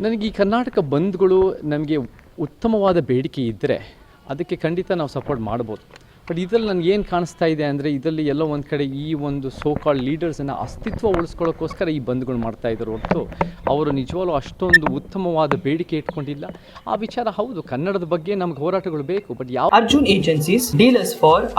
ನನಗೆ ಈ ಕರ್ನಾಟಕ ಬಂದ್ಗಳು ನಮಗೆ ಉತ್ತಮವಾದ ಬೇಡಿಕೆ ಇದ್ದರೆ ಅದಕ್ಕೆ ಖಂಡಿತ ನಾವು ಸಪೋರ್ಟ್ ಮಾಡ್ಬೋದು. ಬಟ್ ಇದರಲ್ಲಿ ನನಗೆ ಏನು ಕಾಣಿಸ್ತಾ ಇದೆ ಅಂದರೆ ಇದರಲ್ಲಿ ಎಲ್ಲೋ ಒಂದು ಕಡೆ ಈ ಒಂದು ಸೋ ಕಾಲ್ಡ್ ಲೀಡರ್ಸನ್ನು ಅಸ್ತಿತ್ವ ಉಳಿಸ್ಕೊಳ್ಳೋಕ್ಕೋಸ್ಕರ ಈ ಬಂದ್ಗಳು ಮಾಡ್ತಾ ಇದ್ದಾರೆ ಹೊರತು ಅವರು ನಿಜವಾಗ್ಲೂ ಅಷ್ಟೊಂದು ಉತ್ತಮವಾದ ಬೇಡಿಕೆ ಇಟ್ಕೊಂಡಿಲ್ಲ. ಆ ವಿಚಾರ ಹೌದು ಕನ್ನಡದ ಬಗ್ಗೆ ನಮ್ಗೆ ಹೋರಾಟಗಳು ಬೇಕು ಬಟ್ ಯಾವ C H P C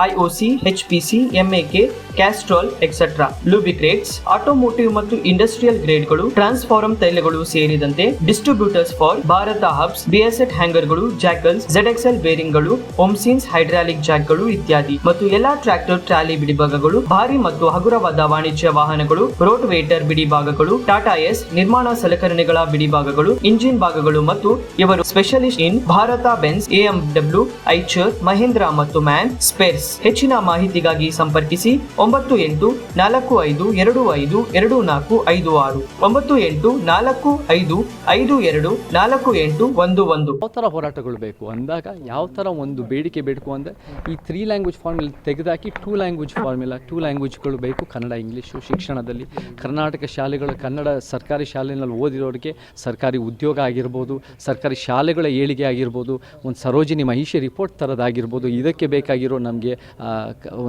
IOC, HPC, MAK, Castrol etcetera lubricants automotive ಮತ್ತು ಇಂಡಸ್ಟ್ರಿಯಲ್ ಗ್ರೇಡ್ಗಳು ಟ್ರಾನ್ಸ್ಫಾರಂ ತೈಲಗಳು ಸೇರಿದಂತೆ ಡಿಸ್ಟ್ರಿಬ್ಯೂಟರ್ಸ್ ಫಾರ್ ಭಾರತ ಹಬ್ಸ್ ಬಿಎಸ್ಎಟ್ ಹ್ಯಾಂಗರ್ಗಳು ಜಾಕಲ್ಸ್ ZXL ಬೇರಿಂಗ್ಗಳು ಓಮ್ಸಿನ್ಸ್ ಹೈಡ್ರಾಲಿಕ್ ಜಾಕ್ಗಳು ಇತ್ಯಾದಿ ಮತ್ತು ಎಲ್ಲಾ ಟ್ರ್ಯಾಕ್ಟರ್, ಟ್ರಾಲಿ ಬಿಡಿಭಾಗಗಳು ಭಾರಿ ಮತ್ತು ಹಗುರವಾದ ವಾಣಿಜ್ಯ ವಾಹನಗಳು ರೋಡ್ ವೇಟರ್ ಬಿಡಿಭಾಗಗಳು ಟಾಟಾ ಎಸ್, ನಿರ್ಮಾಣ ಸಲಕರಣೆಗಳ ಬಿಡಿಭಾಗಗಳು ಇಂಜಿನ್ ಭಾಗಗಳು ಮತ್ತು ಇವರು specialist in Bharat Benz, AMW, Eicher, Mahindra ಮತ್ತು ಮ್ಯಾನ್, ಸ್ಪೇರ್ಸ್. ಹೆಚ್ಚಿನ ಮಾಹಿತಿಗಾಗಿ ಸಂಪರ್ಕಿಸಿ ಒಂಬತ್ತು ಎಂಟು ನಾಲ್ಕು ಐದು ಎರಡು ಐದು ಎರಡು ನಾಲ್ಕು ಐದು ಆರು. ಒಂಬತ್ತು ಎಂಟು ನಾಲ್ಕು ಐದು ಐದು ಎರಡು ನಾಲ್ಕು ಎಂಟು ಒಂದು ಒಂದು. ಯಾವ ಥರ ಹೋರಾಟಗಳು ಬೇಕು ಅಂದಾಗ ಯಾವ ತರ ಒಂದು ಬೇಡಿಕೆ ಬೇಕು ಅಂದರೆ ಈ ತ್ರೀ ಲ್ಯಾಂಗ್ವೇಜ್ ಫಾರ್ಮುಲಾ ತೆಗೆದಾಕಿ ಟೂ ಲ್ಯಾಂಗ್ವೇಜ್ ಫಾರ್ಮುಲಾ ಟೂ ಲ್ಯಾಂಗ್ವೇಜ್ಗಳು ಬೇಕು ಕನ್ನಡ, ಇಂಗ್ಲೀಷು, ಶಿಕ್ಷಣದಲ್ಲಿ. ಕರ್ನಾಟಕ ಶಾಲೆಗಳು ಕನ್ನಡ ಸರ್ಕಾರಿ ಶಾಲೆಯಲ್ಲಿ ಓದಿರೋರಿಗೆ ಸರ್ಕಾರಿ ಉದ್ಯೋಗ ಆಗಿರ್ಬೋದು, ಸರ್ಕಾರಿ ಶಾಲೆಗಳ ಏಳಿಗೆ ಆಗಿರ್ಬೋದು, ಒಂದು ಸರೋಜಿನಿ ಮಹಿಷಿ ರಿಪೋರ್ಟ್ ಥರದ್ದಾಗಿರ್ಬೋದು ಇದಕ್ಕೆ ಬೇಕಾಗಿರೋ ನಮಗೆ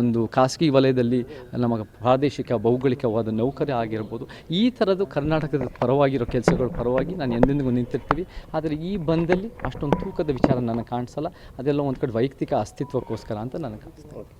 ಒಂದು ಖಾಸಗಿ ವಲಯದಲ್ಲಿ ನಮಗೆ ಪ್ರಾದೇಶಿಕ ಭೌಗೋಳಿಕವಾದ ನೌಕರಿ ಆಗಿರ್ಬೋದು. ಈ ಥರದ್ದು ಕರ್ನಾಟಕದ ಪರವಾಗಿರೋ ಕೆಲಸಗಳ ಪರವಾಗಿ ನಾನು ಎಂದೆಂದಿಗೂ ನಿಂತಿರ್ತೀವಿ. ಆದರೆ ಈ ಬಂದಲ್ಲಿ ಅಷ್ಟೊಂದು ತೂಕದ ವಿಚಾರ ನನಗೆ ಕಾಣಿಸಲ್ಲ. ಅದೆಲ್ಲ ಒಂದು ಕಡೆ ವೈಯಕ್ತಿಕ ಅಸ್ತಿತ್ವಕ್ಕೋಸ್ಕರ ಅಂತ ನನಗೆ ಕಾಣಿಸ್ತದೆ